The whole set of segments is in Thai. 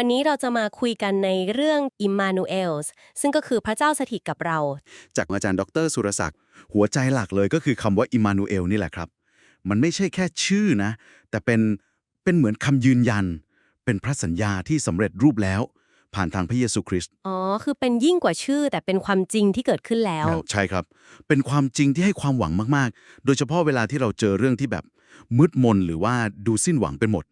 วันนี้เราจะมาคุยกันในเรื่อง Immanuel ซึ่งก็คือพระเจ้าสถิตกับเรา จากอาจารย์ดรสุรศักดิ์หัวใจหลักเลยก็คือคำว่าอิมมานูเอลนี่แหละครับ มันไม่ใช่แค่ชื่อนะ แต่เป็นเป็นเหมือนคำยืนยัน เป็นพระสัญญาที่สำเร็จรูปแล้ว ผ่านทางพระเยซูคริสต์อ๋อ คือเป็นยิ่งกว่าชื่อ แต่เป็นความจริงที่เกิดขึ้นแล้ว ใช่ครับ เป็นความจริงที่ให้ความหวังมากๆ โดยเฉพาะเวลาที่เราเจอเรื่องที่แบบมืดมนหรือว่าดูสิ้นหวังไปหมด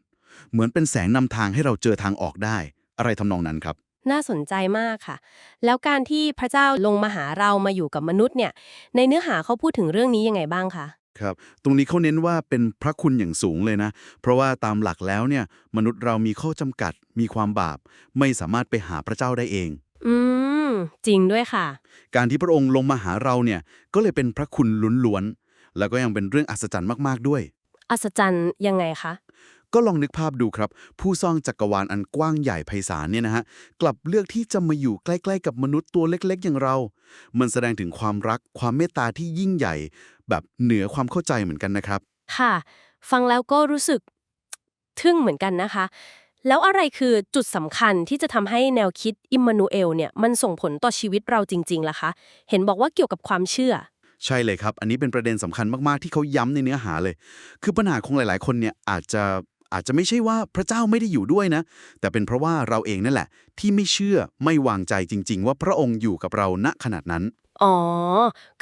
เหมือนเป็นแสงนำทางให้เราเจอทางออกได้ อะไรทำนองนั้นครับ น่าสนใจมากค่ะ แล้วการที่พระเจ้าลงมาหาเรามาอยู่กับมนุษย์เนี่ย ในเนื้อหาเขาพูดถึงเรื่องนี้ยังไงบ้างคะครับ ตรงนี้เขาเน้นว่าเป็นพระคุณอย่างสูงเลยนะ เพราะว่าตามหลักแล้วเนี่ย มนุษย์เรามีข้อจำกัด มีความบาป ไม่สามารถไปหาพระเจ้าได้เอง อืม จริงด้วยค่ะ การที่พระองค์ลงมาหาเราเนี่ย ก็เลยเป็นพระคุณล้วนๆ แล้วก็ยังเป็นเรื่องอัศจรรย์มากๆด้วย อัศจรรย์ยังไงคะ ก็ลองนึกภาพดูครับ ผู้สร้างจักรวาลอันกว้างใหญ่ไพศาลเนี่ยนะฮะกลับเลือกที่จะมาอยู่ใกล้ๆกับมนุษย์ตัวเล็กๆ อย่างเรา มันแสดงถึงความรักความเมตตาที่ยิ่งใหญ่ แบบเหนือความเข้าใจเหมือนกันนะครับ ค่ะ ฟังแล้วก็รู้สึกทึ่งเหมือนกันนะคะ แล้วอะไรคือจุดสำคัญที่จะทำให้แนวคิดอิมมานูเอลเนี่ยมันส่งผลต่อชีวิตเราจริงๆล่ะคะ เห็นบอกว่าเกี่ยวกับความเชื่อใช่เลยครับ อันนี้เป็นประเด็นสำคัญมาก ๆ ที่เขาย้ำในเนื้อหาเลย คือปัญหาของหลาย ๆ คนเนี่ยอาจจะ อาจจะไม่ใช่ว่าพระเจ้าไม่ได้อยู่ด้วยนะ แต่เป็นเพราะว่าเราเองนั่นแหละ ที่ไม่เชื่อไม่วางใจจริง ๆ ว่าพระองค์อยู่กับเราณขนาดนั้น อ๋อ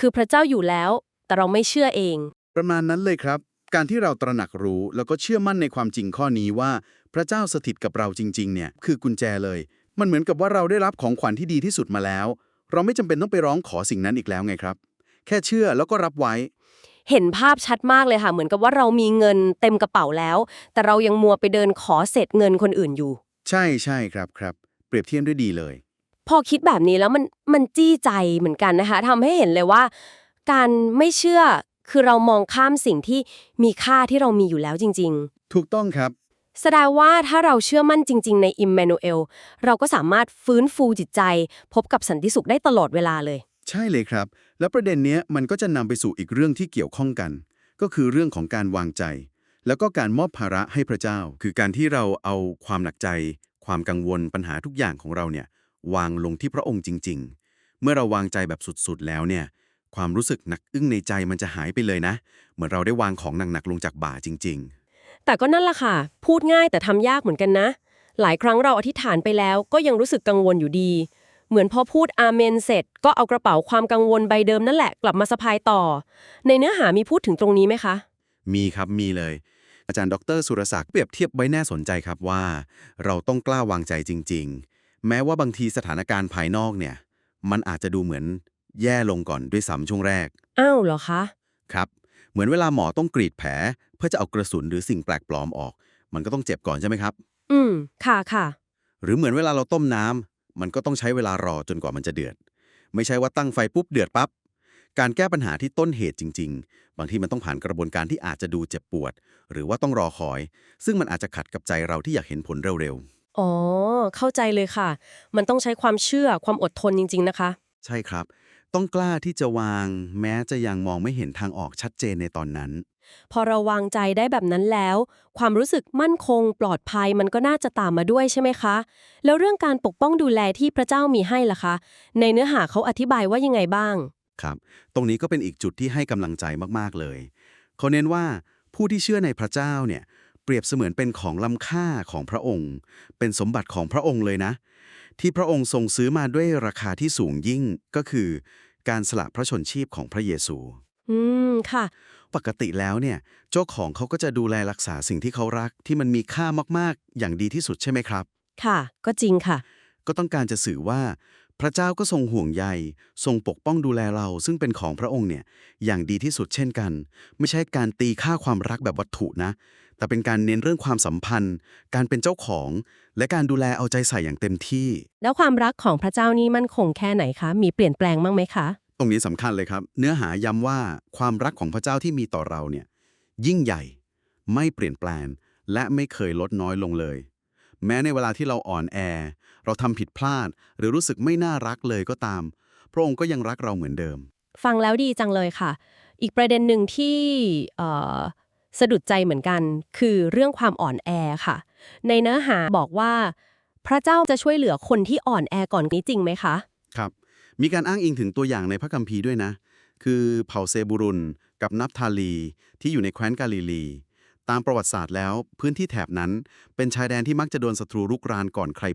คือพระเจ้าอยู่แล้ว แต่เราไม่เชื่อเอง ประมาณนั้นเลยครับ การที่เราตระหนักรู้แล้วก็เชื่อมั่นในความจริงข้อนี้ว่า พระเจ้าสถิตกับเราจริง ๆ เนี่ย คือกุญแจเลย มันเหมือนกับว่าเราได้รับของขวัญที่ดีที่สุดมาแล้ว เราไม่จำเป็นต้องไปร้องขอสิ่งนั้นอีกแล้วไงครับ แค่เชื่อแล้วก็รับไว้ เห็นภาพชัดมากเลยค่ะ เหมือนกับว่าเรามีเงินเต็มกระเป๋าแล้ว แต่เรายังมัวไปเดินขอเศษเงินคนอื่นอยู่ ใช่ใช่ครับครับ เปรียบเทียบได้ดีเลย พอคิดแบบนี้แล้วมันมันจี้ใจเหมือนกันนะคะทำให้เห็นเลยว่า การไม่เชื่อคือเรามองข้ามสิ่งที่มีค่าที่เรามีอยู่แล้วจริงถูกต้องครับๆแสดงว่าถ้าเราเชื่อมั่นจริง ๆ ในอิม a ม u นูเอล เราก็สามารถฟื้นฟูจิตใจ พบกับสันติสุขได้ตลอดเวลาเลย ใช่เลยครับ แล้วประเด็นนี้มันก็จะนำไปสู่อีกเรื่องที่เกี่ยวข้องกัน ก็คือเรื่องของการวางใจ แล้วก็การมอบภาระให้พระเจ้า คือการที่เราเอาความหนักใจ ความกังวลปัญหาทุกอย่างของเราเนี่ยวางลงที่พระองค์จริง ๆ เมื่อเราวางใจแบบสุดๆแล้วเนี่ยความรู้สึกหนักอึ้งในใจมันจะหายไปเลยนะ เหมือนเราได้วางของหนักๆลงจากบ่าจริง ๆ แต่ก็นั่นแหละค่ะ พูดง่ายแต่ทำยากเหมือนกันนะ หลายครั้งเราอธิษฐานไปแล้วก็ยังรู้สึกกังวลอยู่ดี เหมือนพอพูดอาเมนเสร็จ ก็เอากระเป๋าความกังวลใบเดิมนั่นแหละกลับมาสะพายต่อ ในเนื้อหามีพูดถึงตรงนี้ไหมคะ มีครับมีเลย อาจารย์ดร สุรศักดิ์เปรียบเทียบไว้น่าสนใจครับว่า เราต้องกล้าวางใจจริง ๆ แม้ว่าบางทีสถานการณ์ภายนอกเนี่ย มันอาจจะดูเหมือนแย่ลงก่อนด้วยซ้ำช่วงแรก อ้าวเหรอคะ ครับ เหมือนเวลาหมอต้องกรีดแผล เพื่อจะเอากระสุนหรือสิ่งแปลกปลอมออก มันก็ต้องเจ็บก่อนใช่ไหมครับ อืม ค่ะค่ะ หรือเหมือนเวลาเราต้มน้ำ มันก็ต้องใช้เวลารอจนกว่ามันจะเดือด ไม่ใช่ว่าตั้งไฟปุ๊บเดือดปั๊บการแก้ปัญหาที่ต้นเหตุจริง ๆ บางทีมันต้องผ่านกระบวนการที่อาจจะดูเจ็บปวด หรือว่าต้องรอคอย ซึ่งมันอาจจะขัดกับใจเราที่อยากเห็นผลเร็วอ๋อ เข้าใจเลยค่ะ มันต้องใช้ความเชื่อความอดทนจริง ๆ นะคะๆใช่ครับ ต้องกล้าที่จะวาง แม้จะยังมองไม่เห็นทางออกชัดเจนในตอนนั้น พอเราวางใจได้แบบนั้นแล้ว ความรู้สึกมั่นคง ปลอดภัยมันก็น่าจะตามมาด้วยใช่ไหมคะ แล้วเรื่องการปกป้องดูแลที่พระเจ้ามีให้ล่ะคะ ในเนื้อหาเขาอธิบายว่ายังไงบ้าง ครับ ตรงนี้ก็เป็นอีกจุดที่ให้กำลังใจมากๆเลย เขาเน้นว่าผู้ที่เชื่อในพระเจ้าเนี่ยเปรียบเสมือนเป็นของล้ำค่าของพระองค์ เป็นสมบัติของพระองค์เลยนะ ที่พระองค์ทรงซื้อมาด้วยราคาที่สูงยิ่งก็คือ การสละพระชนชีพของพระเยซู อืมค่ะ ปกติแล้วเนี่ยเจ้าของเขาก็จะดูแลรักษาสิ่งที่เขารักที่มันมีค่ามากๆ อย่างดีที่สุดใช่ไหมครับ ค่ะ ก็จริงค่ะ ก็ต้องการจะสื่อว่า พระเจ้าก็ทรงห่วงใย ทรงปกป้องดูแลเรา ซึ่งเป็นของพระองค์เนี่ยอย่างดีที่สุดเช่นกัน ไม่ใช่การตีค่าความรักแบบวัตถุนะ แต่เป็นการเน้นเรื่องความสัมพันธ์ การเป็นเจ้าของ และการดูแลเอาใจใส่อย่างเต็มที่ แล้วความรักของพระเจ้านี่มั่นคงแค่ไหนคะ มีเปลี่ยนแปลงบ้างไหมคะ ตรงนี้สำคัญเลยครับ เนื้อหาย้ำว่าความรักของพระเจ้าที่มีต่อเราเนี่ยยิ่งใหญ่ไม่เปลี่ยนแปลง และไม่เคยลดน้อยลงเลย แม้ในเวลาที่เราอ่อนแอ เราทำผิดพลาด หรือรู้สึกไม่น่ารักเลยก็ตาม พระองค์ก็ยังรักเราเหมือนเดิม ฟังแล้วดีจังเลยค่ะ อีกประเด็นหนึ่งที่สะดุดใจเหมือนกัน คือเรื่องความอ่อนแอค่ะ ในเนื้อหาบอกว่า พระเจ้าจะช่วยเหลือคนที่อ่อนแอก่อนนี้จริงไหมคะ มีการอ้างอิงถึงตัวอย่างในพระคัมภีร์ด้วยนะ คือเผ่าเซบูรุนกับนับทาลีที่อยู่ในแคว้นกาลิลี ตามประวัติศาสตร์แล้ว พื้นที่แถบนั้น เป็นชายแดนที่มักจะโดนศัตรูรุกรานก่อนใคร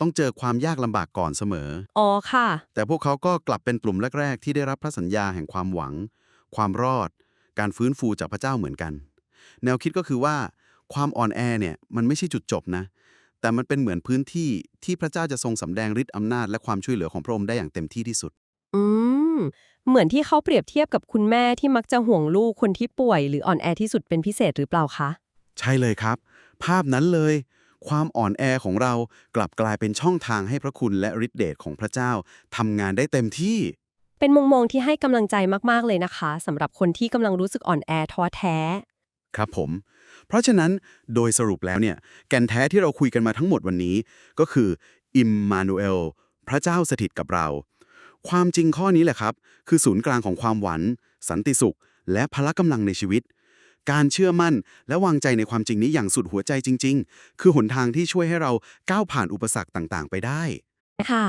ต้องเจอความยากลำบากก่อนเสมอ อ๋อค่ะ แต่พวกเขาก็กลับเป็นกลุ่มแรก ๆ ที่ได้รับพระสัญญาแห่งความหวัง ความรอด การฟื้นฟูจากพระเจ้าเหมือนกัน แนวคิดก็คือว่า ความอ่อนแอเนี่ยมันไม่ใช่จุดจบนะ แต่มันเป็นเหมือนพื้นที่ที่พระเจ้าจะทรงสำแดงฤทธิ์อำนาจและความช่วยเหลือของพระองค์ได้อย่างเต็มที่ที่สุด อืม เหมือนที่เขาเปรียบเทียบกับคุณแม่ที่มักจะห่วงลูกคนที่ป่วย หรืออ่อนแอที่สุดเป็นพิเศษหรือเปล่าคะ ใช่เลยครับ ภาพนั้นเลย ความอ่อนแอของเรากลับกลายเป็นช่องทางให้พระคุณและฤทธิเดชของพระเจ้าทำงานได้เต็มที่ เป็นมุมมองที่ให้กำลังใจมากๆเลยนะคะสำหรับคนที่กำลังรู้สึกอ่อนแอท้อแท้ ครับผม เพราะฉะนั้นโดยสรุปแล้วเนี่ยแก่นแท้ที่เราคุยกันมาทั้งหมดวันนี้ก็คืออิมมานูเอลพระเจ้าสถิตกับเรา ความจริงข้อนี้แหละครับ คือศูนย์กลางของความหวังสันติสุข และพละกำลังในชีวิต การเชื่อมั่นและวางใจในความจริงนี้อย่างสุดหัวใจจริง ๆ คือหนทางที่ช่วยให้เราก้าวผ่านอุปสรรคต่างๆ ไปได้ค่ะ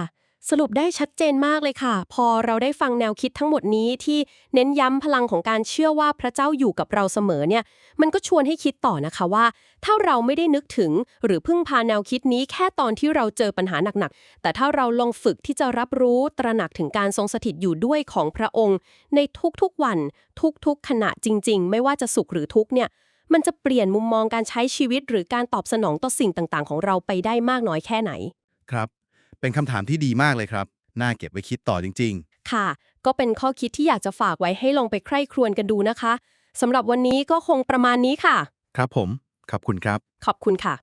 สรุปได้ชัดเจนมากเลยค่ะ พอเราได้ฟังแนวคิดทั้งหมดนี้ที่เน้นย้ำพลังของการเชื่อว่าพระเจ้าอยู่กับเราเสมอเนี่ย มันก็ชวนให้คิดต่อนะคะว่า ถ้าเราไม่ได้นึกถึง หรือพึ่งพาแนวคิดนี้แค่ตอนที่เราเจอปัญหาหนักๆ แต่ถ้าเราลองฝึกที่จะรับรู้ตระหนักถึงการทรงสถิตอยู่ด้วยของพระองค์ ในทุกๆวัน ทุกๆ ขณะจริง ๆ ไม่ว่าจะสุขหรือทุกเนี่ยมันจะเปลี่ยนมุมมองการใช้ชีวิตหรือการตอบสนองต่อสิ่งต่างๆ ของเราไปได้มากน้อยแค่ไหน ครับ เป็นคำถามที่ดีมากเลยครับ น่าเก็บไว้คิดต่อจริง ค่ะ ก็เป็นข้อคิดที่อยากจะฝากไว้ให้ลองไปใคร่ครวญกันดูนะคะสำหรับวันนี้ก็คงประมาณนี้ค่ะ ๆ ครับผม ขอบคุณครับ ขอบคุณค่ะ